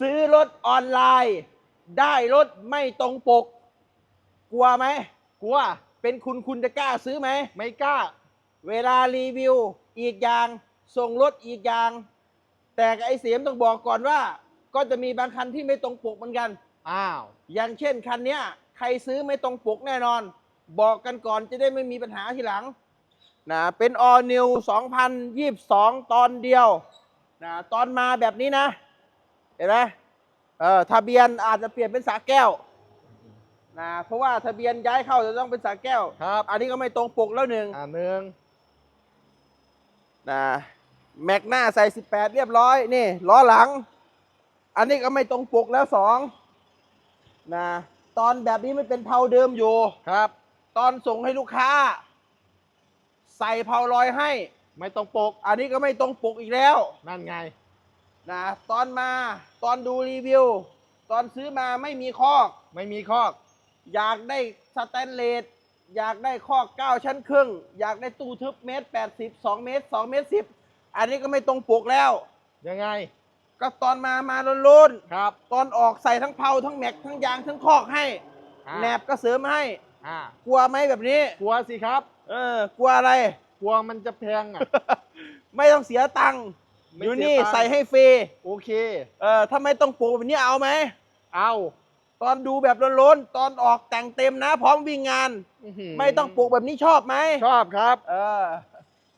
ซื้อรถออนไลน์ ได้รถไม่ตรงปก กลัวไหมกลัวเป็นคุณคุณจะกล้าซื้อไหมไม่กล้า เวลารีวิวอีกอย่าง ส่งรถอีกอย่าง แต่ไอ้เสียมต้องบอกก่อนว่า ก็จะมีบางคันที่ไม่ตรงปกเหมือนกัน อ้าว อย่างเช่นคันเนี้ยใครซื้อไม่ตรงปกแน่นอน บอกกันก่อนจะได้ไม่มีปัญหาทีหลังนะเป็น All New 2022 ตอนเดียวนะตอนมาแบบนี้นะ เห็นไหมเออทะเบียนอาจจะเปลี่ยนเป็นสาแก้วนะเพราะว่าทะเบียนย้ายเข้าจะต้องเป็นสาแก้วครับ อันนี้ก็ไม่ตรงปกแล้วหนึ่งอ่าหนึ่งนะแม็กหน้าใส่ 18 เรียบร้อยนี่ล้อหลัง อันนี้ก็ไม่ตรงปกแล้วสองนะตอนแบบนี้ไม่เป็นเพาเดิมอยู่ครับ ตอนส่งให้ลูกค้า ใส่เพาลอยให้ ไม่ต้องปก อันนี้ก็ไม่ตรงปกอีกแล้ว นั่นไง นะตอนมาตอนดูรีวิว ตอนซื้อมาไม่มีคอก ไม่มีคอก อยากได้สแตนเลสอยากได้คอก9ชั้นครึ่ง อยากได้ตู้ทึบเมตร80 2เมตร2เมตร10อันนี้ก็ไม่ตรงปกแล้ว ยังไง ก็ตอนมามาล้นครับๆตอนออกใส่ทั้งเพาทั้งแม็กทั้งยางทั้งคอกให้อ่าแหนบก็เสริมให้อ่ากลัวไหมแบบนี้ กลัวสิครับ เออกลัวอะไร กลัวมันจะแพงอะ ไม่ต้องเสียตังค์ ไม่อยู่เสียนี่ตังค์ใส่ให้ฟรีโอเค เออถ้าไม่ต้องปลูกแบบนี้เอาไหม เอาตอนดูแบบล้นๆตอนออกแต่งเต็มนะ พร้อมวิ่งงาน อื้อหืไม่ต้องปลูกแบบนี้ชอบไหมชอบครับเออ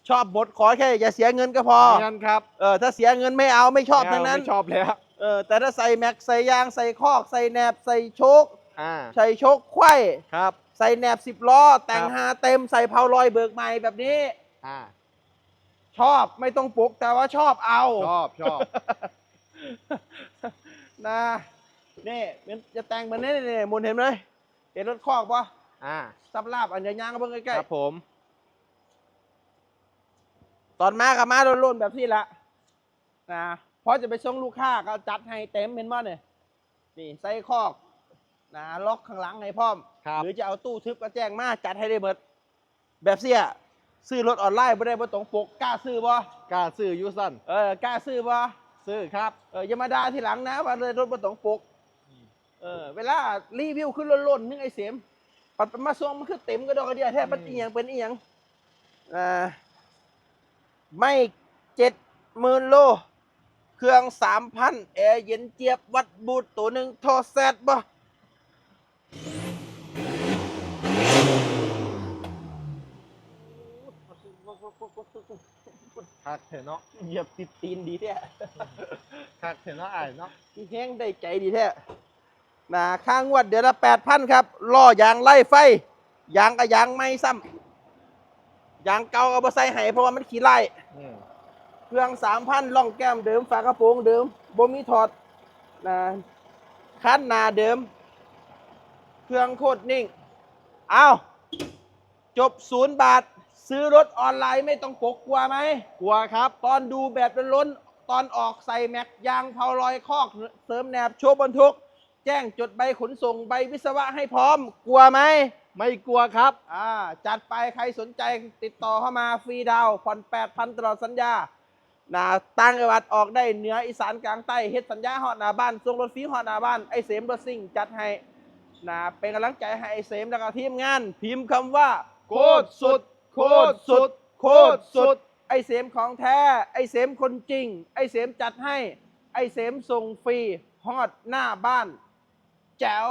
ชอบบทขอแค่อย่าเสียเงินก็พองั้นครับเออถ้าเสียเงินไม่เอาไม่ชอบไม่ทั้งเานั้นไม่ชอบแล้วเออแต่ถ้าใส่แม็กใส่ยางใส่คอก ใส่แหนบใส่โชคอ่าใส่โชคไขว้ครับ ใส่แหนบสิบล้อแต่งครับ หาเต็มใส่เพาลอยเบิกใหม่แบบนี้ อ่า ชอบไม่ต้องปลูกแต่ว่าชอบเอาชอบชอบนะนี่มันจะแต่งเหมือนนี่นี่มุนเห็นไหมเห็นรถคอกปะอ่าซับลาบอันยางๆก็เพิ่งใกล้ครับผมๆตอนมากับมาโลนๆแบบนี้ละนะพอจะไปส่งลูกค้าก็จัดให้เต็มเป็นว่าเนี่ยนี่ใส่คอกนะล็อกข้างหลังให้พร้อมครับหรือจะเอาตู้ทึบก็แจ้งมาจัดให้ได้หมดแบบเสีย ซื้อรถออนไลน์ไม่ได้บ่ตรงปกกล้าซื้อบ่กล้าซื้ออยูสันเออกล้าซื้อบ่ซื้อครับเอออย่ามาด่าทีหลังนะว่าเลยรถบ่ตรงปกเออเวลารีวิวขึ้นล้นๆนึงไอ้เสียมปัดไปมาส่งมันคือเต็มก็ดอกกระเดียแทบมันอืมเอียงเป็นเอียงอ่าไม่เจ็ดหมื่นโล เครื่องสามพันแอร์เย็นเจี๊ยบวัดบูทตัวหนึ่งโทรแซดบ่ คักเถอะเนาะเหยียบติดตีนดีแท้คักเถอะเนาะไอ้ายเนาะแห้งได้ใจดีแท้นะค่างวดเดือนละแปดพันครับล้อยางไล่ไฟยางกับยางไม่ซ้ำยางเก่าเอามาใส่ให้เพราะว่ามันขี้ไล่อืมเครื่องสามพันล่องแก้มเดิมฝากระโปรงเดิมบ่มีถอดนะคันหนาเดิม เครื่องโคตรนิ่ง เอาจบศูนย์บาท ซื้อรถออนไลน์ไม่ต้องปกกลัวไหม กลัวครับ ตอนดูแบบล้นๆตอนออกใส่แม็กยางเผาลอยคอก เสริมแหนบโชว์บรรทุก แจ้งจดใบขนส่งใบวิศวะให้พร้อม กลัวไหม ไม่กลัวครับ อ่า จัดไปใครสนใจติดต่อเข้ามาฟรีดาวน์ผ่อนแปดพันตลอดสัญญานะต่างจังหวัดออกได้เหนืออีสานกลางใต้เฮ็ดสัญญาหอดหน้าบ้านส่งรถฟรีหอดหน้าบ้าน ไอ้เสมรถซิ่งจัดให้นะเป็นกำลังใจให้ไอ้เสมแล้วก็ทีมงาน พิมพ์คำว่า โคตรสุด โคตรสุด โคตรสุด ไอเสมของแท้ ไอเสมคนจริง ไอเสมจัดให้ ไอเสมส่งฟรีฮอดหน้าบ้าน แจ๋ว